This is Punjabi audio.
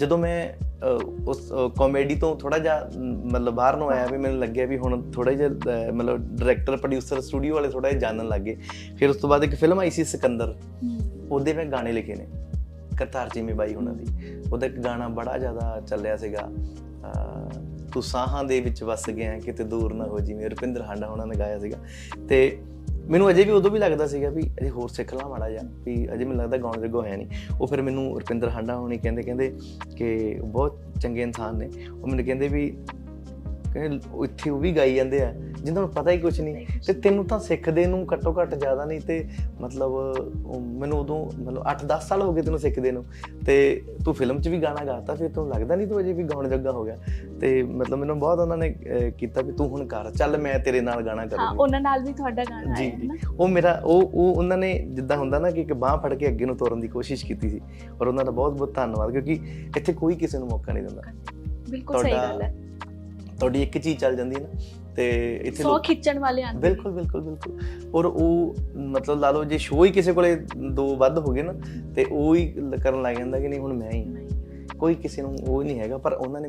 ਜਦੋਂ ਮੈਂ ਉਸ ਕਾਮੇਡੀ ਤੋਂ ਥੋੜਾ ਜਿਹਾ ਮਤਲਬ ਬਾਹਰ ਨੂੰ ਆਇਆ ਵੀ ਮੈਨੂੰ ਲੱਗਿਆ ਵੀ ਹੁਣ ਥੋੜਾ ਜਿਹਾ ਮਤਲਬ ਡਾਇਰੈਕਟਰ ਪ੍ਰੋਡਿਊਸਰ ਸਟੂਡੀਓ ਵਾਲੇ ਥੋੜਾ ਜਿਹਾ ਜਾਣਨ ਲੱਗੇ ਫਿਰ ਉਸ ਤੋਂ ਬਾਅਦ ਇੱਕ ਫਿਲਮ ਆਈ ਸੀ ਸਿਕੰਦਰ। ਉਹਦੇ ਮੈਂ ਗਾਣੇ ਲਿਖੇ ਨੇ ਕਰਤਾਰ ਚੀਮੇ ਬਾਈ ਉਹਨਾਂ ਦੀ। ਉਹਦਾ ਇੱਕ ਗਾਣਾ ਬੜਾ ਜ਼ਿਆਦਾ ਚੱਲਿਆ ਸੀਗਾ ਤੂੰ ਸਾਹਾਂ ਦੇ ਵਿੱਚ ਵਸ ਗਿਆ ਕਿਤੇ ਦੂਰ ਨਾ ਹੋ ਜਿਵੇਂ ਰੁਪਿੰਦਰ ਹਾਂਡਾ ਉਹਨਾਂ ਨੇ ਗਾਇਆ ਸੀਗਾ। ਤੇ ਮੈਨੂੰ ਅਜੇ ਵੀ ਉਦੋਂ ਵੀ ਲੱਗਦਾ ਸੀਗਾ ਵੀ ਅਜੇ ਹੋਰ ਸਿੱਖ ਲਾਂ ਮਾੜਾ ਜਿਹਾ, ਵੀ ਅਜੇ ਮੈਨੂੰ ਲੱਗਦਾ ਗਾਉਣ ਜੋਗਾ ਹੋਇਆ ਨਹੀਂ। ਉਹ ਫਿਰ ਮੈਨੂੰ ਰੁਪਿੰਦਰ ਹਾਂਡਾ ਹੋਣੀ ਕਹਿੰਦੇ ਕਹਿੰਦੇ ਕਿ ਬਹੁਤ ਚੰਗੇ ਇਨਸਾਨ ਨੇ। ਉਹ ਮੈਨੂੰ ਕਹਿੰਦੇ ਵੀ ਕਹਿੰਦੇ ਉਹ ਇੱਥੇ ਉਹ ਵੀ ਗਾਈ ਜਾਂਦੇ ਆ ਜਿੰਨਾਂ ਨੂੰ ਪਤਾ ਹੀ ਕੁਝ ਨਹੀਂ। ਤੇ ਤੈਨੂੰ ਤਾਂ ਸਿੱਖਦੇ ਨੂੰ ਘੱਟੋ ਘੱਟ ਜ਼ਿਆਦਾ ਨਹੀਂ ਤੇ ਮਤਲਬ ਮੈਨੂੰ ਉਦੋਂ ਮਤਲਬ 8-10 ਸਾਲ ਹੋ ਗਏ ਤੈਨੂੰ ਸਿੱਖਦੇ ਨੂੰ। ਤੇ ਤੂੰ ਫਿਲਮ 'ਚ ਵੀ ਗਾਣਾ ਗਾਤਾ ਫਿਰ ਤੈਨੂੰ ਲੱਗਦਾ ਨਹੀਂ ਤੂੰ ਅਜੇ ਵੀ ਗਾਉਣ ਜੋਗਾ ਹੋ ਗਿਆ। ਤੇ ਮਤਲਬ ਮੈਨੂੰ ਬਹੁਤ ਉਹਨਾਂ ਨੇ ਕੀਤਾ ਵੀ ਤੂੰ ਹੁਣ ਕਰ ਚੱਲ ਮੈਂ ਤੇਰੇ ਨਾਲ ਗਾਣਾ ਹਾਂ ਕਰੂੰਗੀ। ਉਹਨਾਂ ਨਾਲ ਵੀ ਤੁਹਾਡਾ ਗਾਣਾ ਹੈ ਜੀ। ਨਾ। ਉਹ ਮੇਰਾ ਉਹ ਉਹ ਉਹਨਾਂ ਨੇ ਜਿੱਦਾਂ ਹੁੰਦਾ ਨਾ ਕਿ ਇੱਕ ਬਾਹ ਫੜ ਕੇ ਅੱਗੇ ਨੂੰ ਤੋਰਨ ਦੀ ਕੋਸ਼ਿਸ਼ ਕੀਤੀ ਸੀ। ਔਰ ਉਹਨਾਂ ਦਾ ਬਹੁਤ ਬਹੁਤ ਧੰਨਵਾਦ ਕਿਉਂਕਿ ਇੱਥੇ ਕੋਈ ਕਿਸੇ ਨੂੰ ਮੌਕਾ ਨਹੀਂ ਦਿੰਦਾ। ਬਿਲਕੁਲ ਸਹੀ ਗੱਲ ਹੈ। ਤੁਹਾਡੀ ਇੱਕ ਚੀਜ਼ ਚੱਲ ਜਾਂਦੀ ਹੈ ਨਾ ਤੇ ਇੱਥੇ ਸੌ ਲੋਕ ਖਿੱਚਣ ਵਾਲੇ ਆਂਦੇ। ਬਿਲਕੁਲ ਬਿਲਕੁਲ ਬਿਲਕੁਲ ਔਰ ਉਹ ਮਤਲਬ ਲਾ ਲਓ ਜੇ ਸ਼ੋਅ ਹੀ ਕਿਸੇ ਕੋਲੇ ਦੋ ਵੱਧ ਹੋ ਗਏ ਨਾ ਤੇ ਉਹ ਹੀ ਕਰਨ ਲੱਗ ਜਾਂਦਾ ਕਿ ਨਹੀਂ ਹੁਣ ਮੈਂ ਹੀ ਹਾਂ। ਕੋਈ ਕਿਸੇ ਨੂੰ ਉਹ ਨਹੀਂ ਹੈਗਾ ਪਰ ਉਹਨਾਂ ਨੇ